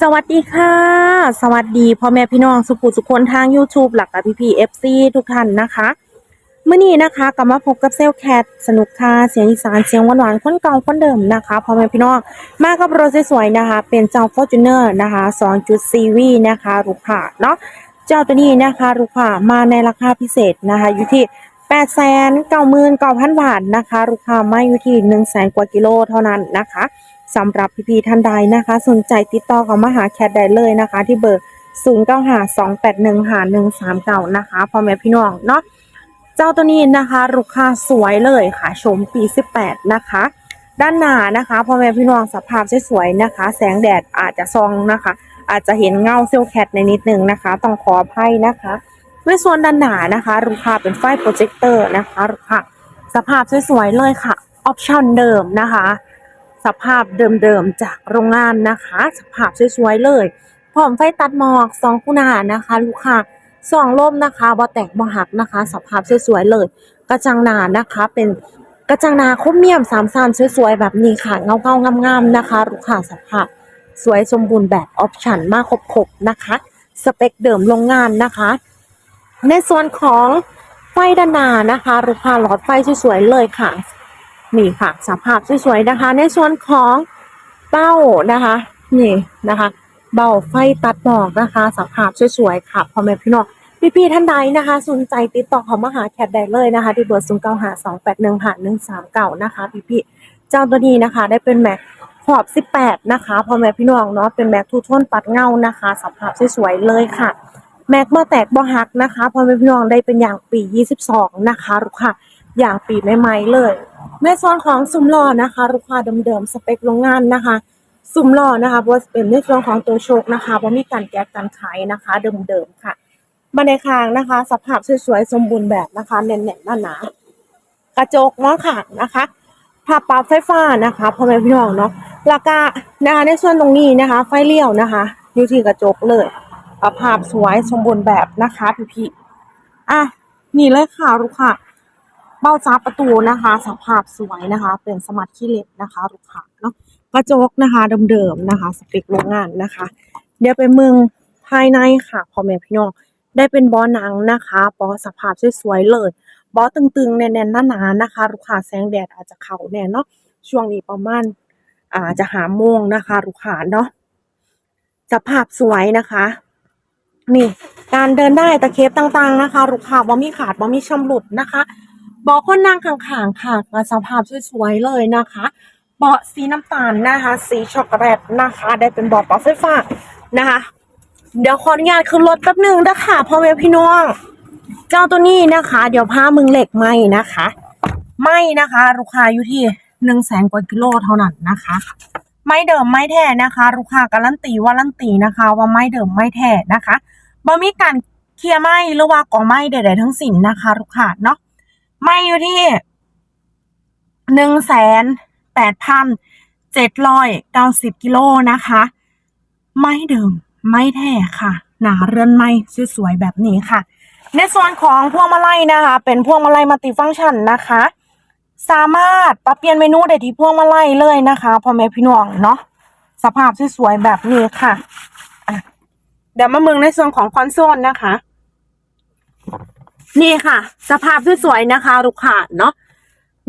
สวัสดีค่ะ สวัสดีพ่อแม่พี่น้องสุขุสุขคนทาง YouTube หลักกับพี่พีเอฟซีทุกท่านนะคะเมื่อนี้นะคะกลับมาพบกับเซลแคทสนุกค่ะเสียงอีสานเสียงหวานๆคนเก่าคนเดิมนะคะพ่อแม่พี่น้องมากับรถสวยๆนะคะ เป็นเจ้า f o r t u n e r นะคะ2.4 CV นะคะลูกค้าเนาะเจ้าตัวนี้นะคะลูกค้ามาในราคาพิเศษนะคะ อยู่ที่8 9 9 9 0 0 0บาทนะคะลูกค้าไม่อยู่ที่1 0 0 0 0 0กว่ากิโลเท่านั้นนะคะ สำหรับพี่ๆท่านใดนะคะ สนใจติดต่อเขามาหาแคทได้เลยนะคะ ที่เบอร์ 0 9 5 2 8 1 5 1 3 9 นะคะพ่อแม่พี่น้องเนาะเจ้าตัวนี้นะคะลูกค้าสวยเลยค่ะชมปี 18 นะคะ ด้านหน้านะคะพ่อแม่พี่น้องสภาพสวยๆนะคะ แสงแดดอาจจะซองนะคะ อาจจะเห็นเงาเซลแคทในนิดนึงนะคะ ต้องขออภัยนะคะในส่วนด้านหน้านะคะลูกค้าเป็นไฟโปรเจคเตอร์นะคะลูกค้าสภาพสวยๆเลยค่ะออปชั่นเดิมนะคะ สภาพเดิมๆจากโรงงานนะคะ สภาพสวยๆเลยพร้อมไฟตัดหมอกสองคู่หน้านะคะ ลูกค้าสองล่มนะคะบ่แตกบ่หักนะคะ สภาพสวยๆเลย กระจังหนานะคะ เป็นกระจังหนาคมเมียมสามสันสวยๆแบบนี้ค่ะเงาๆงามๆนะคะลูกค้าสภาพสวยสมบูรณ์แบบออปชั่นมากครบๆนะคะ สเปคเดิมโรงงานนะคะ ในส่วนของไฟด้านหน้านะคะลูกค้าหลอดไฟสวยๆเลยค่ะ นี่ค่ะสภาพสวยๆนะคะ ในส่วนของเบ้านะคะ นี่นะคะ เบ้าไฟตัดหมอกนะคะสภาพสวยๆค่ะพ่อแม่พี่น้องพี่ๆท่านใดนะคะ สนใจติดต่อเขามาหาแคทได้เลยนะคะ ที่เบอร์0 9 5 2 8 1 5 1 3 9นะคะพี่ๆเจ้าตัวนี้นะคะ ได้เป็นแม็กขอบ18นะคะพ่อแม่พี่น้องเนาะเป็นแม็กทูทนปัดเงานะคะสภาพสวยๆเลยค่ะแม็กมาแตกบ่หักนะคะพอแม่พี่น้องได้เป็นอย่างปี22นะคะลูกค้าอย่างปีใหม่ๆเลย ในส่วนของซุ้มล้อนะคะลูกค้าเดิมๆสเปคโรงงานนะคะซุ้มล้อนะคะว่าเป็นในส่วนของตัวโชคนะคะว่ามีการแก้การขายนะคะเดิมๆค่ะบันไดคางนะคะ สภาพสวยๆสมบูรณ์แบบนะคะแน่นๆหนาๆกระจกมองขางนะคะผ้าปรับไฟฟ้านะคะพ่อแม่พี่น้องเนาะแล้วก็นะคะในส่วนตรงนี้นะคะ ไฟเลี้ยวนะคะ อยู่ที่กระจกเลยภาพสวยสมบูรณ์แบบนะคะพี่พี่ๆอะนี่เลยค่ะลูกค้า เบ้าจ้าประตูนะคะสภาพสวยนะคะ เป็นสมาร์ทคีย์เลสนะคะลูกค้าเนาะกระจกนะคะเดิมๆนะคะสเปคโรงงานนะคะ เดี๋ยวไปเมืองภายในค่ะพ่อแม่พี่น้องได้เป็นบอหนังนะคะบอสภาพสวยๆเลยบอตึงๆแน่นๆหนาๆนะคะลูกค้าแสงแดดอาจจะเข้าแน่เนาะช่วงนี้ประมาณอ่าจะหาโมงนะคะลูกค้าเนาะสภาพสวยนะคะ นี่ การเดินได้ตะเข็บต่างๆนะคะลูกค้าบ่มีขาดบ่มีชำรุดนะคะ เบาะคนนั่งข้างๆค่ะก็สภาพสวยๆเลยนะคะเบาะสีน้ำตาลนะคะ สีช็อกโกแลตนะคะ ได้เป็นเบาะปรับไฟฟ้านะคะ เดี๋ยวขออนุญาตขึ้นรถแป๊บหนึงนะคะพ่อแม่พี่น้อง เจ้าตัวนี้นะคะ เดี๋ยวพามึงเหล็กไหมนะคะไหมนะคะ ลูกค้าอยู่ที่หนึ่งแสนกว่ากิโลเท่านั้นนะคะ ไม่เดิมไม่แท้นะคะ ลูกค้าการันตีว่ารันตีนะคะ ว่าไม่เดิมไม่แท้นะคะบ่มีการเคลียร์ไม่หรือว่ากองไม่ใดๆทั้งสิ้นนะคะ ลูกค้าเนาะ ไม่อยู่ที่หนึ่งแสนแปดพันเจ็ดร้อยเก้าสิบกิโลนะคะ ไม่เดิมไม่แท้ค่ะ หนาเรือนไม่สวยๆแบบนี้ค่ะ ในส่วนของพวงมาลัยนะคะ เป็นพวงมาลัยมัลติฟังก์ชันนะคะ สามารถปรับเปลี่ยนเมนูได้ที่พวงมาลัยเลยนะคะพ่อแม่พี่น้องเนาะสภาพสวยๆแบบนี้ค่ะอะเดี๋ยวมาเมืองในส่วนของคอนโซลนะคะ นี่ค่ะ สภาพสวยๆนะคะลูกค้าเนาะ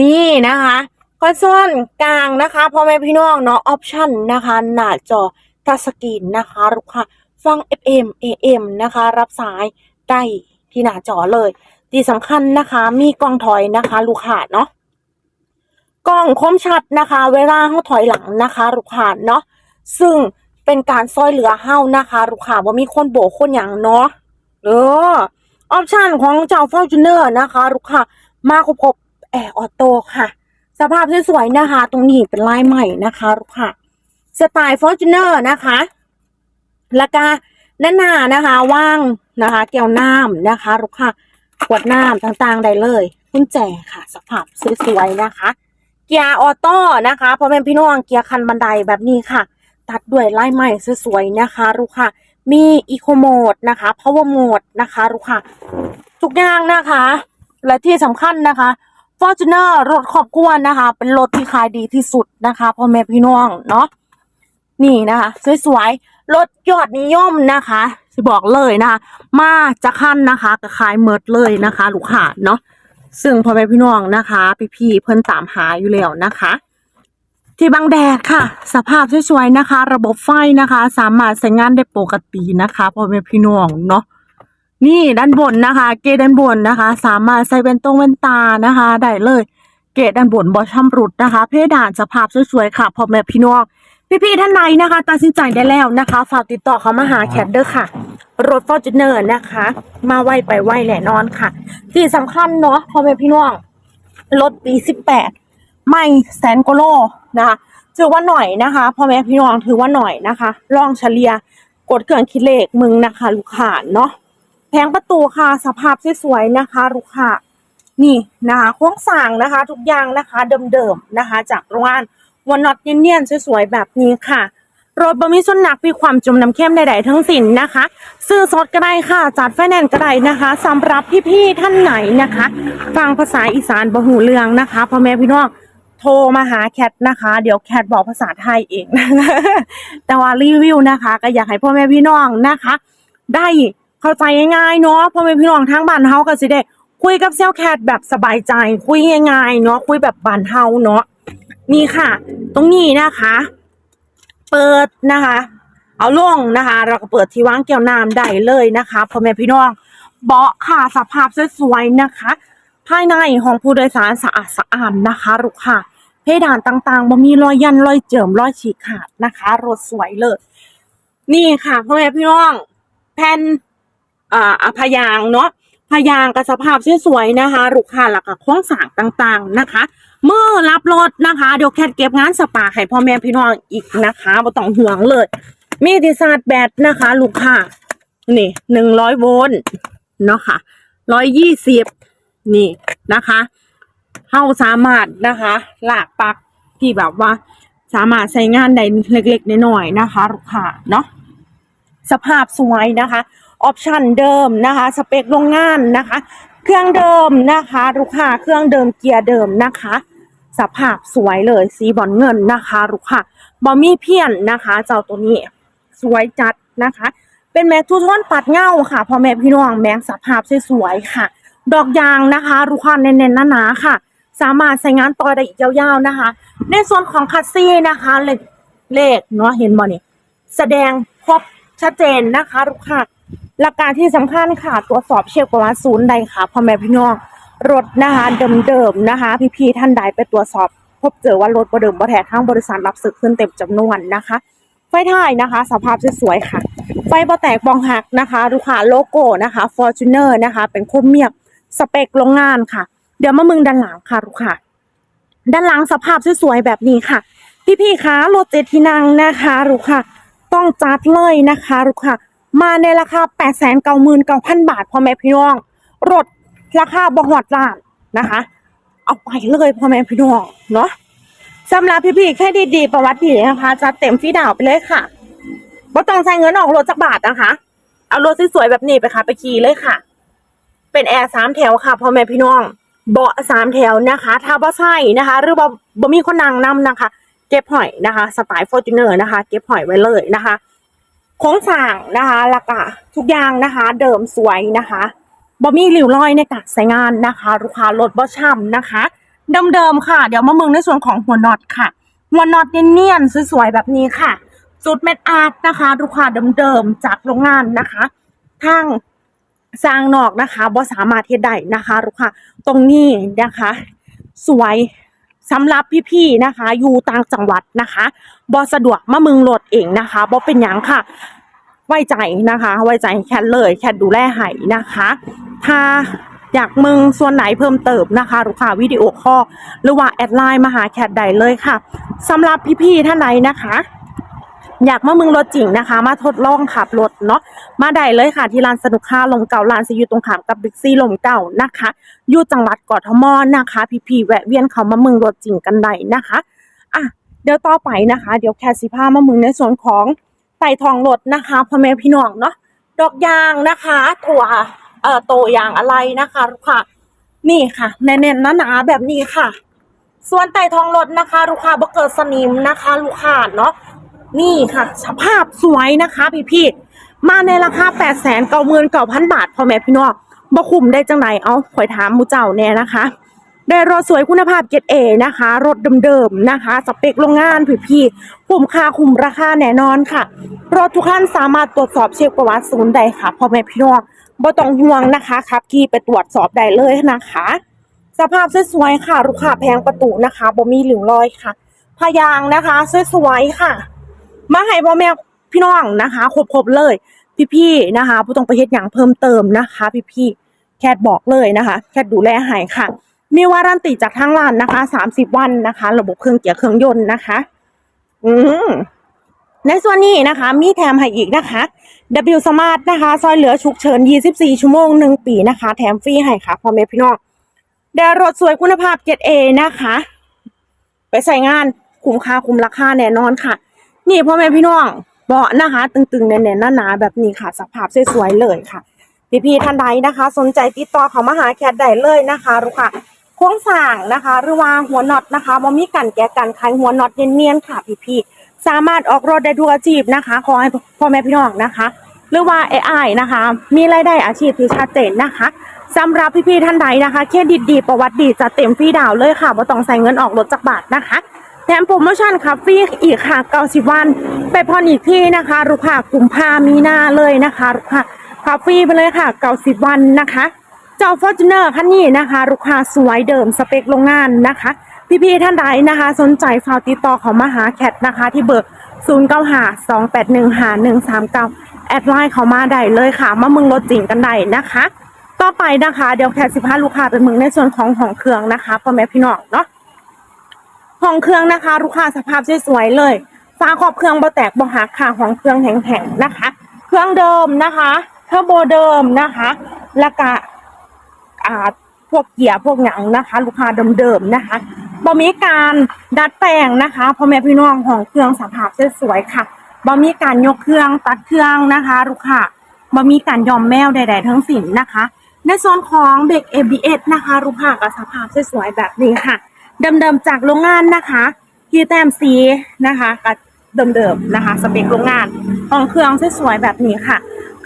นี่นะคะคอนโซลกลางนะคะพ่อแม่พี่น้องเนาะออปชั่นนะคะ หน้าจอทัชสกรีนนะคะลูกค้าฟัง FM AM นะคะ รับสายได้ที่หน้าจอเลย ที่สำคัญนะคะ มีกล้องถอยนะคะ ลูกค้าเนาะกล้องคมชัดนะคะ เวลาเขาถอยหลังนะคะลูกค้าเนาะซึ่งเป็นการซอยเหลือเฮานะคะลูกค้าว่ามีคนโบกคนอย่างเนาะเออ ออปชันของเจ้าฟอร์จูเนอร์นะคะลูกค้ามาครบๆแอร์ออโต้ค่ะ สภาพสวยๆนะคะ ตรงนี้เป็นลายใหม่นะคะลูกค้าสไตล์ฟอร์จูเนอร์นะคะแล้วก็ด้านหน้านะคะ ว่างนะคะ แก้วน้ำนะคะลูกค้าขวดน้ำต่างๆ ได้เลยกุญแจค่ะ สภาพสวยๆนะคะ เกียร์ออโต้นะคะพ่อแม่พี่น้องเกียร์คันบันไดแบบนี้ค่ะ ตัดด้วยลายใหม่สวยๆนะคะลูกค่ะ มีอีโคโหมดนะคะ power mode นะคะลูกค่ะทุกอย่างนะคะ และที่สำคัญนะคะ Fortuner รถครอบครัวนะคะ เป็นรถที่ขายดีที่สุดนะคะพ่อแม่พี่น้องเนาะนี่นะคะสวยๆรถยอดนิยมนะคะสิบอกเลยนะคะมาจะขั้นนะคะก็ขายเมิดเลยนะคะ ลูกค้าเนาะซึ่งพ่อแม่พี่น้องนะคะ พี่ๆเพิ่นตามหาอยู่แล้วนะคะ ที่บางแดดค่ะ สภาพสวยๆนะคะ ระบบไฟนะคะ สามารถใช้งานได้ปกตินะคะพ่อแม่พี่น้องเนาะนี่ด้านบนนะคะ เกด้านบนนะคะ สามารถใส่เป็นตรงเป็นตานะคะ ได้เลย เกด้านบนบอชัมรุดนะคะ เพดานสภาพสวยๆค่ะพ่อแม่พี่น้องพี่ๆท่านใดนะคะตัดสินใจได้แล้วนะคะ ฝากติดต่อเขามาหาแคทเดอร์ค่ะ รถฟอร์จูเนอร์นะคะ มาไวไปไวแน่นอนค่ะที่สำคัญเนาะพ่อแม่พี่น้องรถปีสิบแปดไม่แสนกโล นะคะถือว่าหน่อยนะคะพ่อแม่พี่น้องถือว่าหน่อยนะคะลองเฉลี่ยกดเครื่องคิดเลขมึงนะคะ ลูกค้าเนาะแผงประตูค่ะสภาพสวยๆนะคะ ลูกค้านี่นะคะโครงสร้างนะคะ ทุกอย่างนะคะเดิมๆนะคะ จากโรงงานวันน็อตเนียนๆสวยๆแบบนี้ค่ะรถบะมีส่วนหนักมีความจุ่มน้ำเข้มใดๆทั้งสิ้นนะคะ ซื้อสดก็ได้ค่ะ จัดไฟแนนซ์ก็ได้นะคะสำหรับพี่ๆท่านไหนนะคะ ฟังภาษาอีสานบ่หูเรื่องนะคะพ่อแม่พี่น้อง โทรมาหาแคทนะคะ เดี๋ยวแคทบอกภาษาไทยเอง แต่ว่ารีวิวนะคะ ก็อยากให้พ่อแม่พี่น้องนะคะ ได้เข้าใจง่ายๆเนาะพ่อแม่พี่น้องทั้งบ้านเฮาก็สิได้คุยกับเซลแคทแบบสบายใจ คุยง่ายๆเนาะคุยแบบบ้านเฮาเนาะนี่ค่ะ ตรงนี้นะคะ เปิดนะคะ เอาลงนะคะ เราก็เปิดที่วางแก้วน้ำได้เลยนะคะพ่อแม่พี่น้องเบาะค่ะสภาพสวยๆนะคะ ภายในห้องผู้โดยสารสะอาดสะอาดนะคะลูกค่ะ เพดานต่างๆบ่มีรอยยันรอยเจิมรอยฉีกขาดนะคะรถสวยเลยนี่ค่ะพ่อแม่พี่น้องแผ่นอ่าอะพยางเนาะพยางกับสภาพสวยๆนะคะลูกค้าแล้วก็โครงสางต่างๆนะคะเมื่อรับรถนะคะ เดี๋ยวแคทเก็บงานสปาให้พ่อแม่พี่น้องอีกนะคะบ่ต้องห่วงเลย มีที่ชาร์แบตนะคะ ลูกค้านี่หนึ่งร้อยโวลต์เนาะค่ะร้อยยี่สิบ นี่นะคะเฮาสามารถนะคะลากปักที่แบบว่า สามารถใช้งานได้เล็กๆน้อยๆนะคะลูกค้าเนาะสภาพสวยนะคะออปชันเดิมนะคะ สเปคโรงงานนะคะ เครื่องเดิมนะคะลูกค้าเครื่องเดิมเกียร์เดิมนะคะ สภาพสวยเลยสีบอลเงินนะคะลูกค้าบอมี่เพี้ยนนะคะ เจ้าตัวนี้สวยจัดนะคะ เป็นแม็กทูทอนปัดเงาค่ะพอแม่พี่น้องแม็กสภาพสวยๆค่ะ ดอกยางนะคะลูกค้าเน้นๆหนาๆค่ะ สามารถใช้งานต่อได้อีกยาวๆนะคะ ในส่วนของคัสซี่นะคะเลขเลขเนาะเห็นบ่นี่ยแสดงครบชัดเจนนะคะลูกค้าหลักการที่สำคัญค่ะตรวจสอบเช็คประวัติศูนย์ใดค่ะพ่อแม่พี่น้องรถนะคะเดิมๆนะคะ พี่ๆท่านใดไปตรวจสอบ พบเจอว่ารถบ่เดิมบ่แท้ทางบริษัทรับซื้อขึ้นเต็มจำนวนนะคะ ไฟท้ายนะคะ สภาพสวยๆค่ะ ไฟบ่แตกบองหักนะคะลูกค้าโลโก้นะคะ Fortuner นะคะ เป็นโคมเมียบ สเปคโรงงานค่ะ เดี๋ยวมามึงด้านหลังค่ะลูกค้าด้านหลังสภาพสวยๆแบบนี้ค่ะ พี่ๆคะรถเจ็ดที่นั่งนะคะลูกค่ะ ต้องจัดเลยนะคะลูกค่ะ มาในราคา8 9 9 9 0 0 บาทพ่อแม่พี่น้อง รถราคาบ่หอดล้านนะคะ เอาไปเลยพ่อแม่พี่น้องเนาะสำหรับพี่ๆแค่ดีๆประวัติดีนะคะจะเต็มฟีดาวไปเลยค่ะบ่ต้องใช้เงินออกรถจักบาทนะคะ เอารถสวยๆแบบนี้ไปค่ะ ไปขี่เลยค่ะ เป็นแอร์สามแถวค่ะพ่อแม่พี่น้อง เบาะสามแถวนะคะ ถ้าบ่ใช่นะคะ หรือบ่บ่มีคนนั่งนำนะคะ เก็บหอยนะคะ สไตล์ฟอร์จูเนอร์นะคะ เก็บหอยไว้เลยนะคะโครงสร้างนะคะแล้วก็ทุกอย่างนะคะ เดิมสวยนะคะบ่มีริ้วรอยในการใช้งานนะคะลูกค้ารถบ่ช่ำนะคะเดิมๆค่ะ เดี๋ยวมาเมืองในส่วนของหัวน็อตค่ะ หัวน็อตเนียนๆสวยๆแบบนี้ค่ะ จุดเม็ดอาร์ตนะคะลูกค้าเดิมๆจากโรงงานนะคะทาง สร้างนอกนะคะบ่สามารถเฮ็ดได้นะคะลูกค้าตรงนี้นะคะ สวยสำหรับพี่ๆนะคะ อยู่ต่างจังหวัดนะคะบ่สะดวกมาเมืองรถเองนะคะบ่เป็นหยังค่ะ ไว้ใจนะคะ ไว้ใจแคทเลย แคทดูแลให้นะคะ ถ้าอยากมึงส่วนไหนเพิ่มเติมนะคะลูกค้าวิดีโอคอลหรือว่าแอดไลน์มาหาแคทได้เลยค่ะสำหรับพี่ๆท่านใดนะคะ อยากมาเมืองรถจริงนะคะ มาทดลองขับรถเนาะมาได้เลยค่ะที่ร้านสนุกค่าลมเก่าร้านซีอยู่ตรงขามกับบิ๊กซีลมเก่านะคะอยู่จังหวัดกทมนะคะ พี่ๆแวะเวียนเขามาเมืองรถจริงกันได้นะคะอะเดี๋ยวต่อไปนะคะ เดี๋ยวแคสซิพามาเมืองในส่วนของไต่ทองรถนะคะพ่อแม่พี่น้องเนาะดอกยางนะคะถั่วเอ่อโตอย่างอะไรนะคะลูกค้านี่ค่ะแน่นๆหนาๆแบบนี้ค่ะ ส่วนไต่ทองรถนะคะ ลูกค้าบ่เกิดสนิมนะคะ ลูกค้าเนาะ นี่ค่ะ สภาพสวยนะคะพี่พี่มาในราคา8 9 9 0 0 0บาทพ่อแม่พี่น้องบ่คุ้มได้จังไหนเอาข่อยถามมูเจ้าแน่นะคะ ได้รถสวยคุณภาพเกรดเอนะคะ รถเดิมๆนะคะ สเปคโรงงานพี่พี่คุ้มค่าคุ้มราคาแน่นอนค่ะ รถทุกคันสามารถตรวจสอบเช็คประวัติศูนย์ใดค่ะพ่อแม่พี่น้องบ่ต้องห่วงนะคะขับขี่ไปตรวจสอบได้เลยนะคะ สภาพสวยๆค่ะลูกค้าแพงประตูนะคะบ่มีหลืมรอยค่ะพยางค์นะคะสวยๆค่ะ มาให้พ่อแม่พี่น้องนะคะครบๆเลย พี่ๆนะคะผู้ต้องไปเฮ็ดอย่างเพิ่มเติมนะคะ พี่ๆแคทบอกเลยนะคะ แคทดูแลให้ค่ะ มีวารันตีจากทางร้านนะคะ30วันนะคะ ระบบเครื่องเกียร์เครื่องยนต์นะคะ อืมในส่วนนี้นะคะ มีแถมให้อีกนะคะ W Smart นะคะซอยเหลือฉุกเฉิน 24 ชั่วโมง 1 ปีนะคะ แถมฟรีให้ค่ะพ่อแม่พี่น้องแดรถสวยคุณภาพเกรดเอนะคะ ไปใส่งานคุ้มค่าคุ้มราคาแน่นอนค่ะ นี่พ่อแม่พี่น้องเบาะนะคะตึงๆแน่นๆหนาๆแบบนี้ค่ะสภาพสวยๆเลยค่ะ พี่ๆท่านใดนะคะ สนใจติดต่อเขามาหาแคทได้เลยนะคะลูกค่ะโครงสางนะคะ หรือว่าหัวน็อตนะคะบ่มีกันแกะกันคลายหัวน็อตเนียนๆค่ะพี่ๆสามารถออกรถได้ทุกอาชีพนะคะ ขอให้พ่อแม่พี่น้องนะคะ หรือว่า AI นะคะ มีรายได้อาชีพที่ชัดเจนนะคะสำหรับพี่ๆท่านใดนะคะเครดิตดีประวัติดีจะเต็มฟรีดาวเลยค่ะบ่ต้องใส่เงินออกรถจากบาทนะคะ แถมโปรโมชั่นค่ะฟรีอีกค่ะ90วัน ไปผ่อนอีกที่นะคะลูกค้ากุ่มพามีนาเลยนะคะลูกค้าค่ะฟรีไปเลยค่ะ90วันนะคะ เจ้าฟอร์จูเนอร์คันนี้นะคะลูกค้าสวยเดิมสเปคโรงงานนะคะ พี่ๆท่านใดนะคะ สนใจฝากติดต่อเขามาหาแคทนะคะ ที่เบอร์0 9 5 2 8 1 5 1 3 9 แอดไลน์เขามาได้เลยค่ะ มามึงรถจริงกันได้นะคะ ต่อไปนะคะ เดี๋ยวแคทสิพาลูกค้าไปมึงในส่วนของของเครื่องนะคะพ่อแม่พี่น้องเนาะ ห้องเครื่องนะคะลูกค้าสภาพสวยๆเลยฝาครอบเครื่องบ่แตกบ่หักค่ะห้องเครื่องแข็งๆนะคะ เครื่องเดิมนะคะเทอร์โบเดิมนะคะแล้วก็อ่าพวกเกียร์พวกหยังนะคะ ลูกค้าเดิมๆนะคะบ่มีการดัดแปลงนะคะพ่อแม่พี่น้องของเครื่องสภาพสวยๆค่ะบ่มีการยกเครื่องตัดเครื่องนะคะ ลูกค้าบ่มีการยอมแมวใด ๆ ทั้งสิ้นนะคะ ในส่วนของเบรก ABS นะคะ ลูกค้าก็สภาพสวยๆแบบนี้ค่ะ เดิมๆจากโรงงานนะคะที่แต้มสีนะคะกับเดิมๆนะคะ สเปคโรงงานของเครื่องสวยๆแบบนี้ค่ะ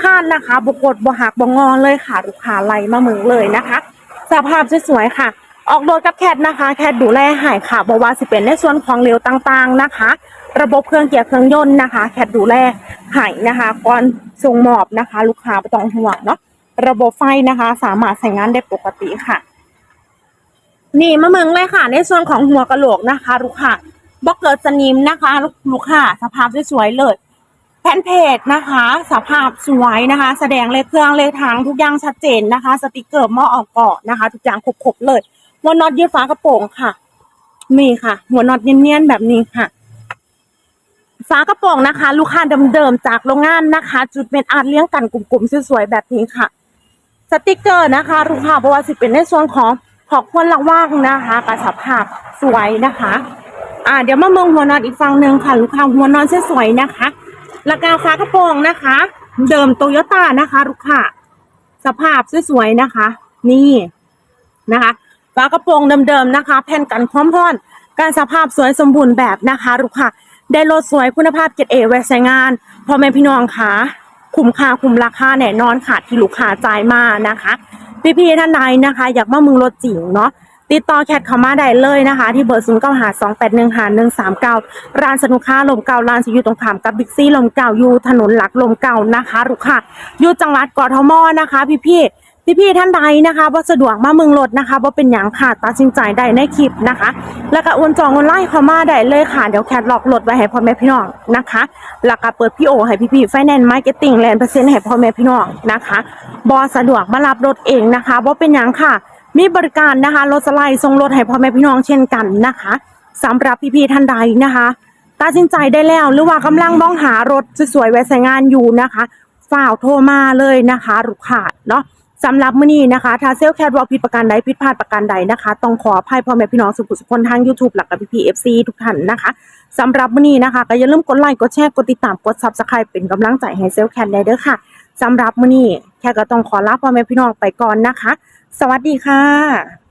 คาดนะคะบกดบหักบงอเลยค่ะลูกค้าไหลมาเมืองเลยนะคะ สภาพสวยๆค่ะ ออกรถกับแคทนะคะ แคทดูแลหายค่ะบว่าสิเป็นในส่วนของเร็วต่างๆนะคะ ระบบเครื่องเกียร์เครื่องยนต์นะคะ แคทดูแลหายนะคะก่อนส่งมอบนะคะ ลูกค้าไม่ต้องห่วงเนาะระบบไฟนะคะ สามารถใช้งานได้ปกติค่ะ นี่มาเมืองเลยค่ะ ในส่วนของหัวกะโหลกนะคะลูกค้าบล็อกเกิดสนิมนะคะ ลูกค้าสภาพสวยๆเลยแผ่นเพจนะคะ สภาพสวยนะคะ แสดงเลขเครื่องเลขทางทุกอย่างชัดเจนนะคะ สติกเกอร์หม้อออกเกาะนะคะ ทุกอย่างครบๆเลยหัวน็อตยืดฝากระโปรงค่ะ มีค่ะ หัวน็อตเนียนๆแบบนี้ค่ะฝากระโปรงนะคะ ลูกค้าเดิมๆจากโรงงานนะคะ จุดเม็ดอาร์ตเลี้ยงกันกลุ่มๆสวยๆแบบนี้ค่ะ สติกเกอร์นะคะ ลูกค้าเพราะว่าสิเป็นในส่วนของ ขอบควรระว่างนะคะกับสภาพสวยนะคะ อ่า เดี๋ยวมาเมืองหัวนอนอีกฝั่งหนึ่งค่ะลูกค้าหัวนอนสวยๆนะคะราคาฟ้ากระโปรงนะคะ เดิมโตโยต้านะคะ ลูกค้าสภาพสวยๆนะคะ นี่นะคะฝากระโปรงเดิมๆนะคะ แผ่นกันความร้อนการสภาพสวยสมบูรณ์แบบนะคะลูกค้าได้รถสวยคุณภาพเกรดเอไว้ใช้งานพ่อแม่พี่น้องค่ะคุ้มค่าคุ้มราคาแน่นอนค่ะที่ลูกค้าจ่ายมานะคะ พี่ๆท่านใดนะคะ อยากมามึงรถจริงเนาะติดต่อแคทเข้ามาได้เลยนะคะ ที่เบอร์ศูนย์เก้าหาสองแปดหนึ่งหาหนึ่งสามเก้าร้านสนุกค้าลมเก่าร้านอยู่ตรงขามกับบิ๊กซี่ลมเก่าอยู่ถนนหลักลมเก่านะคะลูกค้าอยู่จังหวัดกทมนะคะ พี่ๆ พี่ๆท่านใดนะคะว่าสะดวกมาเมืองรถนะคะว่าเป็นอย่างค่ะตัดสินใจได้ในคลิปนะคะ แล้วก็โอนจองออนไลน์เข้ามาได้เลยค่ะ เดี๋ยวแคทล็อกรถไว้ให้พ่อแม่พี่น้องนะคะแล้วก็เปิดพี่โอให้พี่ๆไฟแนนซ์มาร์เก็ตติ้งแลนด์เปอร์เซ็นต์ให้พ่อแม่พี่น้องนะคะบอสะดวกมารับรถเองนะคะว่าเป็นอย่างค่ะ มีบริการนะคะรถสไลด์ส่งรถให้พ่อแม่พี่น้องเช่นกันนะคะสำหรับพี่ๆท่านใดนะคะตัดสินใจได้แล้วหรือว่ากำลังมองหารถสวยๆไว้ใช้งานอยู่นะคะฝ่ากโทรมาเลยนะคะลูกค้าเนาะ สำหรับมื้อนี้นะคะถ้าเซลแคทวอลผิดประการใดผิดพลาดประการใดนะคะ ต้องขออภัยพ่อแม่พี่น้องสุขุสุขคนทาง YouTube หลักกับพี่พีเอฟซีทุกท่านนะคะสำหรับมื้อนี้นะคะก็อย่าลืมกดไลค์กดแชร์กดติดตามกดซับสไครป์เป็นกำลังใจให้เซลลแคทได้เด้อค่ะสำหรับมื้อนี้แค่ก็ต้องขอลาพ่อแม่พี่น้องไปก่อนนะคะ สวัสดีค่ะ